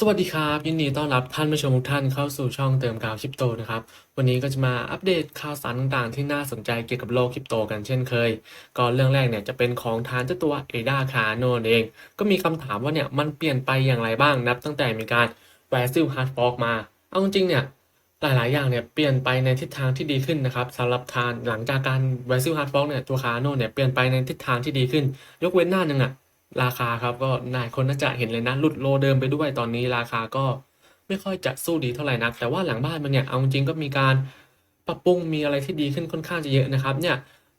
สวัสดีครับ ยินดีต้อนรับท่านผู้ชมทุกท่านเข้าสู่ช่องเติมกาวคริปโตนะครับ วันนี้ก็จะมาอัปเดตข่าวสารต่างๆ ที่น่าสนใจเกี่ยวกับโลกคริปโตกันเช่นเคย ก็เรื่องแรกเนี่ยจะเป็นของทานเจ้าตัว ADA Cardano เอง ก็มีคำถามว่าเนี่ยมันเปลี่ยนไปอย่างไรบ้างนับ ตั้งแต่มีการ v a s i l Hard Fork มา เอาจริงๆเนี่ยหลายๆ อย่างเนี่ยเปลี่ยนไปในทิศทางที่ดีขึ้นนะครับสำหรับทานหลังจากการ v a s i l Hard Fork เนี่ยตัว Cardano เนี่ยเปลี่ยนไปในทิศทางที่ดีขึ้น ยกเว้นหน้าหนึ่งอะ ราคาครับก็หลายคนน่าจะเห็นเลยนะหลุดโลเดิมไปด้วยตอนนี้ราคาก็ไม่ค่อยจะสู้ดีเท่าไหร่นัก แต่ว่าหลังบ้านมันเนี่ยเอาจริงก็มีการปรับปรุงมีอะไรที่ดีขึ้นค่อนข้างจะเยอะนะครับเนี่ย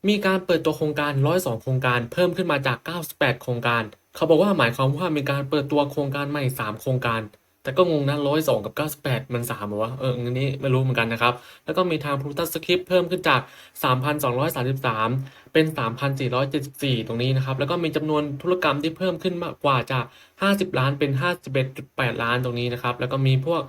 มีการเปิดตัวโครงการ 102 โครงการ เพิ่มขึ้นมาจาก 98 โครงการ เขาบอกว่าหมายความว่ามีการเปิดตัวโครงการใหม่ 3 โครงการ แต่ก็งงนะ102กับ98มัน3เหรอวะ เอออันนี้ไม่รู้เหมือนกันนะครับ แล้วก็มีทาง p r o t u s Script เพิ่มขึ้นจาก3,233เป็น3,474ตรงนี้นะครับ แล้วก็มีจำนวนธุรกรรมที่เพิ่มขึ้นมากกว่าจาก50ล้านเป็น51.8ล้านตรงนี้นะครับ แล้วก็มีพวก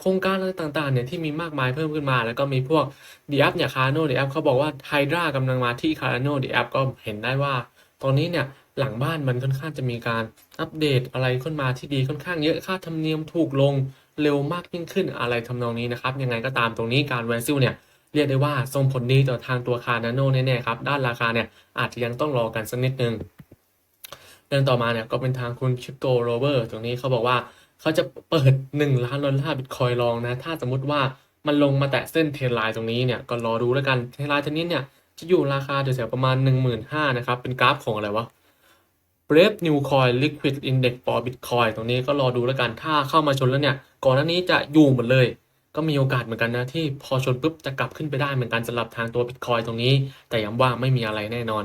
โครงการอะไรต่างๆเนี่ยที่มีมากมายเพิ่มขึ้นมา แล้วก็มีพวก d ี a p เนี่ย Cardano d ี a p เขาบอกว่า Hydra กำลังมาที่ Cardano d ี a p ก็เห็นได้ว่าตอนนี้เนี่ย หลังบ้านมันค่อนข้างจะมีการอัปเดตอะไรขึ้นมาที่ดีค่อนข้างเยอะค่าธรรมเนียมถูกลงเร็วมากยิ่งขึ้นอะไรทำนองนี้นะครับ ยังไงก็ตามตรงนี้การ v a s i l เนี่ยเรียกได้ว่าส่งผลดีต่อทางตัวคานาโนแน่ๆครับ ด้านราคาเนี่ยอาจจะยังต้องรอกันสักนิดนึงเรื่องต่อมาเนี่ยก็เป็นทางคุณคริปโตโรเบอร์ตรงนี้เขาบอกว่าเขาจะเปิด 1 ล้านดอลลาร์บิตคอยลองนะ ถ้าสมมติว่ามันลงมาแตะเส้นเทรนไลน์ตรงนี้เนี่ยก็รอดูแล้วกันเทรนไลน์ตัวนี้เนี่ยจะอยู่ราคาแถวประมาณ 15,000นะครับเป็นกราฟของอะไรวะ Brave New Coin Liquid Index for Bitcoin ตรงนี้ก็รอดูแล้วกัน ถ้าเข้ามาชนแล้วเนี่ย ก่อนหน้านี้จะอยู่หมดเลย ก็มีโอกาสเหมือนกันนะที่พอชนปุ๊บจะกลับขึ้นไปได้เหมือนกันสำหรับทางตัว Bitcoin ตรงนี้ แต่ย้ำว่าไม่มีอะไรแน่นอน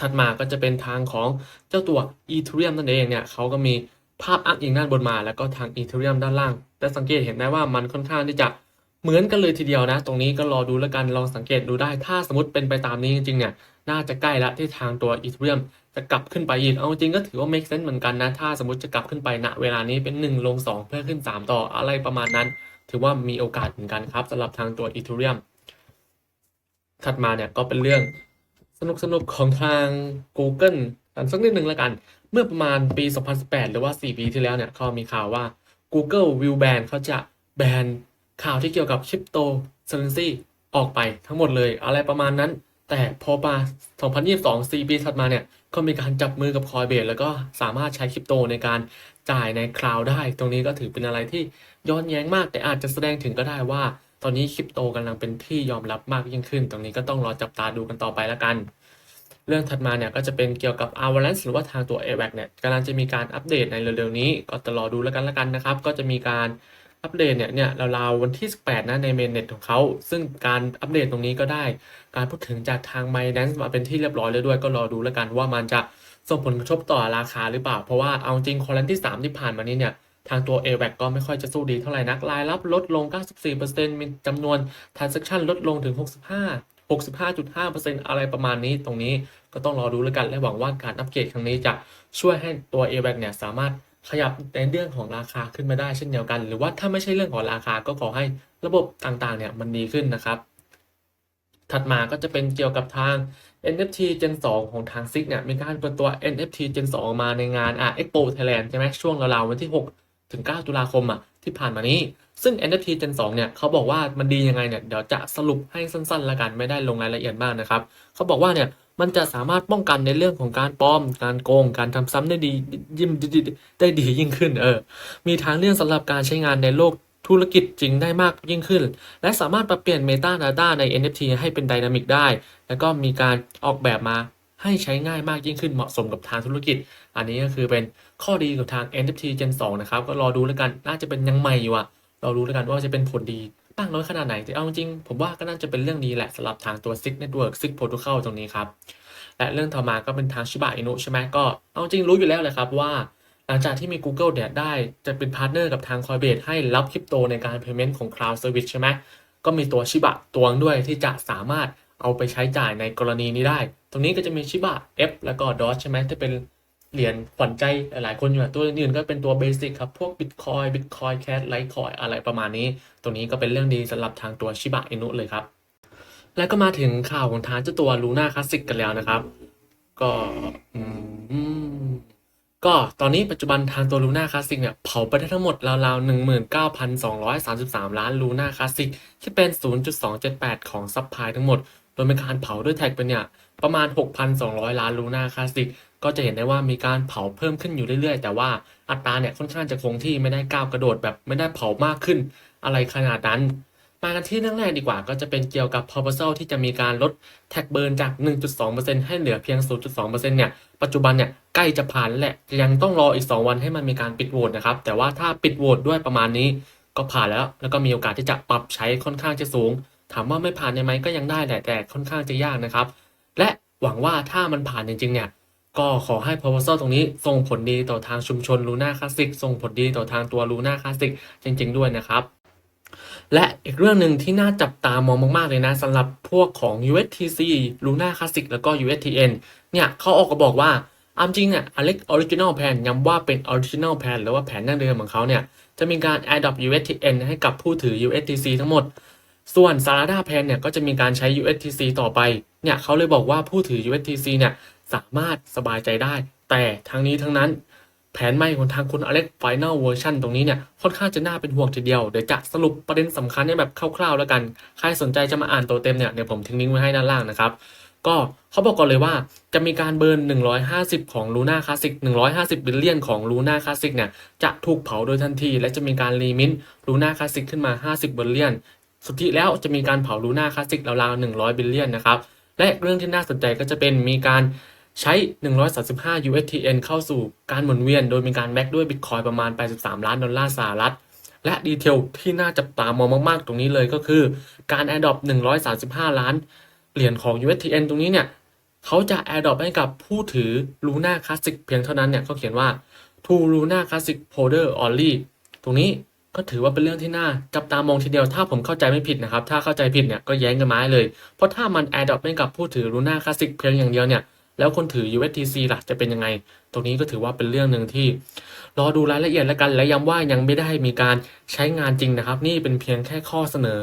ถัดมาก็จะเป็นทางของเจ้าตัว Ethereum นั่นเองเนี่ยเขาก็มีภาพอ้างอิงด้านบนมา แล้วก็ทาง Ethereum ด้านล่าง แต่สังเกตเห็นได้ว่ามันค่อนข้างที่จะเหมือนกันเลยทีเดียวนะ ตรงนี้ก็รอดูแล้วกันลองสังเกตดูได้ ถ้าสมมติเป็นไปตามนี้จริงๆเนี่ยน่าจะใกล้ละที่ทางตัว Ethereum จะกลับขึ้นไปอีก เอาจริงก็ถือว่า make sense เหมือนกันนะ ถ้าสมมติจะกลับขึ้นไปณเวลานี้เป็น 1 ลง 2 เพื่อขึ้น 3 ต่ออะไรประมาณนั้น ถือว่ามีโอกาสเหมือนกันครับสำหรับทางตัว Ethereum ถัดมาเนี่ยก็เป็นเรื่องสนุกสนุกๆของทาง Google กันสักนิดหนึ่งแล้วกัน เมื่อประมาณปี 2018 หรือว่า 4 ปีที่แล้วเนี่ยเขามีข่าวว่า Google will ban เขาจะแบนข่าวที่เกี่ยวกับ crypto currency ออกไปทั้งหมดเลยอะไรประมาณนั้น แต่พอมา 2022 4 ปีถัดมาเนี่ย ก็มีการจับมือกับ Coinbase แล้วก็สามารถใช้คริปโตในการจ่ายในคลาวได้ ตรงนี้ก็ถือเป็นอะไรที่ย้อนแย้งมาก แต่อาจจะแสดงถึงก็ได้ว่า ตอนนี้คริปโตกำลังเป็นที่ยอมรับมากยิ่งขึ้น ตรงนี้ก็ต้องรอจับตาดูกันต่อไปแล้วกัน เรื่องถัดมาเนี่ยก็จะเป็นเกี่ยวกับ Avalanche หรือว่าทางตัว AVAX เนี่ยกำลังจะมีการอัปเดตในเร็วๆนี้ ก็จะรอดูแล้วกันแล้วกันนะครับ ก็จะมีการ อัปเดตเนี่ยเนี่ยราวๆวันที่ 18 นะในเมนเน็ตของเขา ซึ่งการอัปเดตตรงนี้ก็ได้ การพูดถึงจากทาง m y d a n c e มาเป็นที่เรียบร้อยแล้วด้วยก็รอดูแล้วกันว่ามันจะส่งผลกระทบต่อราคาหรือเปล่า เพราะว่าเอาจริงคอลันที่ 3 ที่ผ่านมานี้เนี่ยทางตัว AVAX ก็ไม่ค่อยจะสู้ดีเท่าไหร่นักรายรับลดลง 94%มีจำนวน transaction ลดลงถึง 65 65.5%อะไรประมาณนี้ตรงนี้ก็ต้องรอดูแล้วกัน และหวังว่าการอัปเกรดครั้งนี้จะช่วยให้ตัว AVAX เนี่ยสามารถ ขยับในเรื่องของราคาขึ้นมาได้เช่นเดียวกัน หรือว่าถ้าไม่ใช่เรื่องของราคาก็ขอให้ระบบต่างๆเนี่ยมันดีขึ้นนะครับ ถัดมาก็จะเป็นเกี่ยวกับทาง NFT Gen 2 ของทางซิกเนี่ยมีการเปิดตัว NFT Gen 2 ออกมาในงานอะ Expo Thailand ใช่ไหมช่วงราวๆวันที่ 6 ถึง 9 ตุลาคมอะที่ผ่านมานี้ ซึ่ง NFT Gen 2 เนี่ยเขาบอกว่ามันดียังไงเนี่ยเดี๋ยวจะสรุปให้สั้นๆละกันไม่ได้ลงรายละเอียดมากนะครับเขาบอกว่าเนี่ยมันจะสามารถป้องกันในเรื่องของการปลอม การโกง การทำซ้ำได้ดียิ่งได้ดียิ่งขึ้นเออ มีทางเลือกสำหรับการใช้งานในโลกธุรกิจจริงได้มากยิ่งขึ้น และสามารถปรับเปลี่ยน Meta Data ใน NFT ให้เป็น Dynamic ได้ แล้วก็มีการออกแบบมาให้ใช้ง่ายมากยิ่งขึ้นเหมาะสมกับทางธุรกิจ อันนี้ก็คือเป็นข้อดีของทาง NFT Gen 2 นะครับ ก็รอดูแล้วกัน น่าจะเป็นยังใหม่อยู่อะ รอรู้แล้วกันว่าจะเป็นผลดีมากน้อยขนาดไหน แต่เอาจริงๆผมว่าก็น่าจะเป็นเรื่องดีแหละสำหรับทางตัว SIG Network SIG Protocol ตรงนี้ครับ และเรื่องต่อมาก็เป็นทางชิบะอินุใช่ไหมก็เอาจริงรู้อยู่แล้วเลยครับว่า หลังจากที่มี Google เนี่ยได้จะเป็นพาร์ทเนอร์กับทาง Coinbase ให้รับคริปโตในการ payment ของ Cloud Service ใช่ไหมก็มีตัวชิบะตัวงด้วยที่จะสามารถเอาไปใช้จ่ายในกรณีนี้ได้ ตรงนี้ก็จะมีชิบะ F แล้วก็ Doge ใช่ไหมที่เป็น เหรียญขวัญใจหลายคนอยู่ตัวอื่นก็เป็นตัวเบสิกครับ พวก Bitcoin Bitcoin Cash Litecoin อะไรประมาณนี้ ตรงนี้ก็เป็นเรื่องดีสำหรับทางตัวชิบะอินุเลยครับ แล้วก็มาถึงข่าวของทางเจ้าตัว Luna Classic กันแล้วนะครับ ก็อืมก็ตอนนี้ปัจจุบันทางตัวลูน่าคลาสสิกเนี่ยเผาไปได้ทั้งหมดราวๆ 19,233 ล้านลูน่าคลาสสิกที่เป็น 0.278 ของซัพพลายทั้งหมด โดยมีการเผาด้วยแท็กเป็นเนี่ยประมาณ 6,200 ล้านลูน่าคลาสสิกก็จะเห็นได้ว่ามีการเผาเพิ่มขึ้นอยู่เรื่อยๆ แต่ว่าอัตราเนี่ยค่อนข้างจะคงที่ไม่ได้ก้าวกระโดดแบบไม่ได้เผามากขึ้น อะไรขนาดนั้น มากันที่เรื่องแรกดีกว่า ก็จะเป็นเกี่ยวกับ proposal ที่จะมีการลดแท็กเบิร์นจาก 1.2%ให้เหลือเพียง 0.2%เนี่ยปัจจุบันเนี่ยใกล้จะผ่านแล้วแหละยังต้องรออีก 2 วันให้มันมีการปิดโหวตนะครับแต่ว่าถ้าปิดโหวตด้วยประมาณนี้ก็ผ่านแล้ว แล้วก็มีโอกาสที่จะปรับใช้ค่อนข้างจะสูง ถามว่าไม่ผ่านได้ไหมก็ยังได้แหละแต่ค่อนข้างจะยากนะครับ และหวังว่าถ้ามันผ่านจริงๆเนี่ย ก็ขอให้ proposal ตรงนี้ส่งผลดีต่อทางชุมชนลูน่าคลาสสิกส่งผลดีต่อทางตัวลูน่าคลาสสิกจริง ๆ ด้วยนะครับ และอีกเรื่องหนึ่งที่น่าจับตามองมาก ๆ เลยนะสำหรับพวกของ USTC Luna Classic แล้วก็ USTN เนี่ยเขาออกมาบอกว่าอามจริงเนี่ย Alex Original Plan ย้ำว่าเป็น Original Plan หรือว่าแผนดั้งเดิมของเขาเนี่ย จะมีการ adopt USTN ให้กับผู้ถือ USTC ทั้งหมด ส่วน Sarada Plan เนี่ยก็จะมีการใช้ USTC ต่อไป เนี่ยเขาเลยบอกว่าผู้ถือ USTC เนี่ย สามารถสบายใจได้ แต่ทั้งนี้ทั้งนั้น แผนใหม่ของทางคุณอเล็ก Final Version ตรงนี้เนี่ย ค่อนข้างจะน่าเป็นห่วงทีเดียว เดี๋ยวจะสรุปประเด็นสำคัญให้แบบคร่าวๆแล้วกัน ใครสนใจจะมาอ่านตัวเต็มเนี่ยเดี๋ยวผมทิ้งลิงก์ไว้ให้ด้านล่างนะครับก็เขาบอกก่อนเลยว่าจะมีการเบิร์น 150 ของ Luna Classic 150 บิลเลียนของ Luna Classic เนี่ยจะถูกเผาโดยทันที และจะมีการรีมิน Luna Classic ขึ้นมา 50 บิลเลียน สุดที่แล้วจะมีการเผา Luna Classic ราวๆ 100 บิลเลียนนะครับ และเรื่องที่น่าสนใจก็จะเป็นมีการ ใช้ 135 USTN เข้าสู่การหมุนเวียน โดยมีการแบ็กด้วย Bitcoin ประมาณ 83 ล้านดอลลาร์สหรัฐ และดีเทลที่น่าจับตามองมาก ๆ ตรงนี้เลยก็คือการ Adopt 135 ล้านเหรียญของ USTN ตรงนี้เนี่ยเขาจะ Adopt ให้กับผู้ถือ Luna Classic เพียงเท่านั้นเนี่ยเขาเขียนว่า to Luna Classic holder only ตรงนี้ก็ถือว่าเป็นเรื่องที่น่าจับตามองทีเดียวถ้าผมเข้าใจไม่ผิดนะครับ ถ้าเข้าใจผิดเนี่ยก็แย้งกันมาให้เลย เพราะถ้ามัน Adopt ให้กับผู้ถือ Luna Classic เพียงอย่างเดียวเนี่ย แล้วคนถือ USTC ล่ะจะเป็นยังไง ตรงนี้ก็ถือว่าเป็นเรื่องหนึ่งที่ รอดูรายละเอียดแล้วกัน และย้ำว่ายังไม่ได้มีการใช้งานจริงนะครับ นี่เป็นเพียงแค่ข้อเสนอ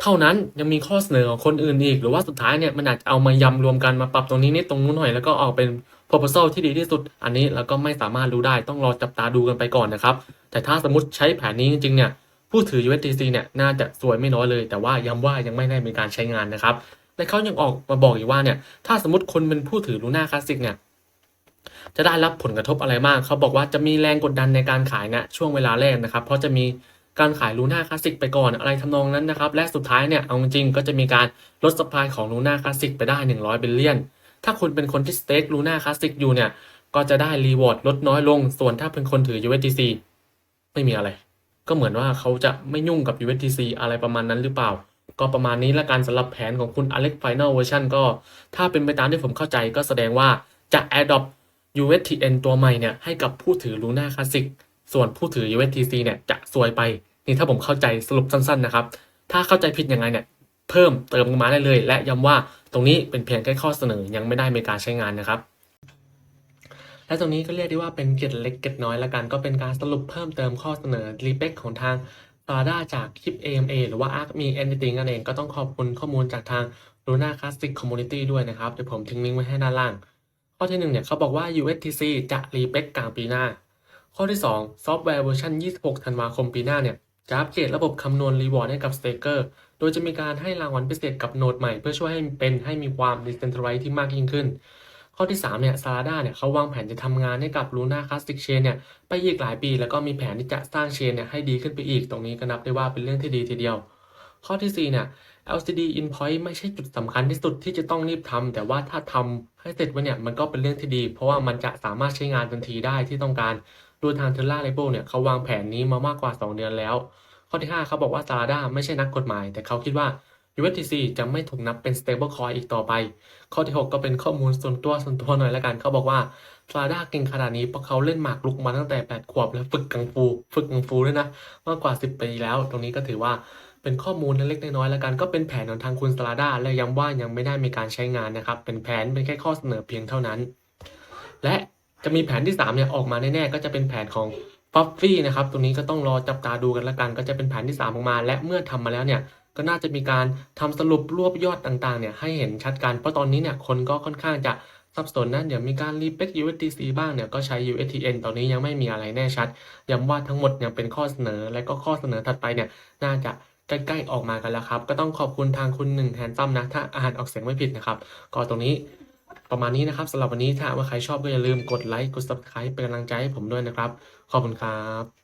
เท่านั้นยังมีข้อเสนอของคนอื่นอีก หรือว่าสุดท้ายเนี่ยมันอาจจะเอามายำรวมกันมาปรับตรงนี้นิดตรงนู้นหน่อยแล้วก็ออกเป็น proposal ที่ดีที่สุด อันนี้เราก็ไม่สามารถรู้ได้ต้องรอจับตาดูกันไปก่อนนะครับ แต่ถ้าสมมติใช้แผนนี้จริงๆเนี่ยผู้ถือ USDC เนี่ยน่าจะสวยไม่น้อยเลย แต่ว่าย้ำว่ายังไม่ได้มีการใช้งานนะครับ และเขายังออกมาบอกอีกว่าเนี่ย ถ้าสมมติคนเป็นผู้ถือลูน่าคลาสสิกเนี่ย จะได้รับผลกระทบอะไรบ้างเขาบอกว่าจะมีแรงกดดันในการขายนะช่วงเวลาแรกนะครับ เพราะจะมีการขายลูน่าคลาสสิกไปก่อนอะไรทำนองนั้นนะครับ และสุดท้ายเนี่ย เอาจริงก็จะมีการลดสปายของลูน่าคลาสสิกไปได้ 100บิลเลียน ถ้าคุณเป็นคนที่สเต็กลูน่าคลาสสิกอยู่เนี่ย ก็จะได้รีวอร์ดลดน้อยลง ส่วนถ้าเป็นคนถือ USDC ไม่มีอะไร ก็เหมือนว่าเขาจะไม่ยุ่งกับ USDC อะไรประมาณนั้นหรือเปล่า ก็ประมาณนี้ละกันสำหรับแผนของคุณ Alex Final Version ก็ถ้าเป็นไปตามที่ผมเข้าใจก็แสดงว่าจะ adopt USTN ตัวใหม่เนี่ยให้กับผู้ถือ Luna Classic ส่วนผู้ถือ USTC เนี่ยจะซวยไป นี่ถ้าผมเข้าใจสรุปสั้นๆนะครับ ถ้าเข้าใจผิดยังไงเนี่ยเพิ่มเติมมาได้เลย และย้ำว่าตรงนี้เป็นเพียงแค่ข้อเสนอยังไม่ได้มีการใช้งานนะครับ และตรงนี้ก็เรียกได้ว่าเป็นเกร็ดเล็กเกร็ดน้อยละกันก็เป็นการสรุปเพิ่มเติมข้อเสนอรีเ e คของทาง s a d a จากคลิป AMA หรือว่า Arc Me Anything นั่นเองก็ต้องขอบคุณข้อมูลจากทาง Luna Classic Community ด้วยนะครับ เดี๋ยวผมทิ้งลิงก์ไว้ให้ด้านล่าง ข้อที่หนึ่งเนี่ยเขาบอกว่า USTC จะรีเ e คกลางปีหน้า ข้อที่ 2 ซอฟต์แวร์เวอร์ชัน26 ธันวาคมปีหน้าเนี่ยจะอัปเกรดระบบคำนวณรีวอร์ดให้กับสเต k เกอร์ โดยจะมีการให้รางวัลพิเศษกับโนดใหม่ เพื่อช่วยให้เป็นให้มีความ decentralized ที่มากยิ่งขึ้น ข้อที่3เนี่ย Sarada เนี่ยเขาวางแผนจะทำงานให้กับ Luna Classic Chain เนี่ยไปอีกหลายปี แล้วก็มีแผนที่จะสร้างเชนเนี่ยให้ดีขึ้นไปอีกตรงนี้ก็นับได้ว่าเป็นเรื่องที่ดีทีเดียว ข้อที่4เนี่ย LCD endpoint ไม่ใช่จุดสำคัญที่สุดที่จะต้องรีบทำแต่ว่าถ้าทำให้เสร็จไว้เนี่ยมันก็เป็นเรื่องที่ดี เพราะว่ามันจะสามารถใช้งานทันทีได้ที่ต้องการโดยทาง Terra l a b e l เนี่ยเขาวางแผนนี้มามากกว่า 2 เดือนแล้ว ข้อที่ 5เขาบอกว่า Sarada ไม่ใช่นักกฎหมาย แต่เขาคิดว่า USDC จะไม่ถูกนับเป็น stable coin อีกต่อไป ข้อที่ 6 ก็เป็นข้อมูลส่วนตัวส่วนตัวหน่อยละกัน เขาบอกว่า Sarada เก่งขนาดนี้เพราะเขาเล่นหมากรุกมาตั้งแต่ 8 ขวบแล้วฝึกกังฟู ฝึกกังฟูด้วยนะ มากกว่า 10 ปีแล้ว ตรงนี้ก็ถือว่าเป็นข้อมูลเล็กๆน้อยๆแล้วกัน ก็เป็นแผนของทางคุณ Sarada และย้ำว่ายังไม่ได้มีการใช้งานนะครับ เป็นแผนเป็นแค่ข้อเสนอเพียงเท่านั้น และจะมีแผนที่3เนี่ยออกมาแน่ๆก็จะเป็นแผนของ f u f f y นะครับตรงนี้ก็ต้องรอจับตาดูกันละกัน ก็จะเป็นแผนที่3ออกมา และเมื่อทำมาแล้วเนี่ย ก็น่าจะมีการทำสรุปรวบยอดต่างๆเนี่ยให้เห็นชัดกัน เพราะตอนนี้เนี่ยคนก็ค่อนข้างจะสับสนนะเดี๋ยวมีการรีเ e ค USDC บ้างเนี่ยก็ใช้ USTN ตอนนี้ยังไม่มีอะไรแน่ชัดย้ำว่าทั้งหมดยังเป็นข้อเสนอ และก็ข้อเสนอถัดไปเนี่ยน่าจะใกล้ๆออกมากันแล้วครับ ก็ต้องขอบคุณทางคุณหนึ่งแฮนซัมนะ ถ้าอ่านออกเสียงไม่ผิดนะครับ ก็ตรงนี้ประมาณนี้นะครับสำหรับวันนี้ถ้าว่าใครชอบก็อย่าลืมกดไลค์กด subscribe เป็นกำลังใจให้ผมด้วยนะครับ ขอบคุณครับ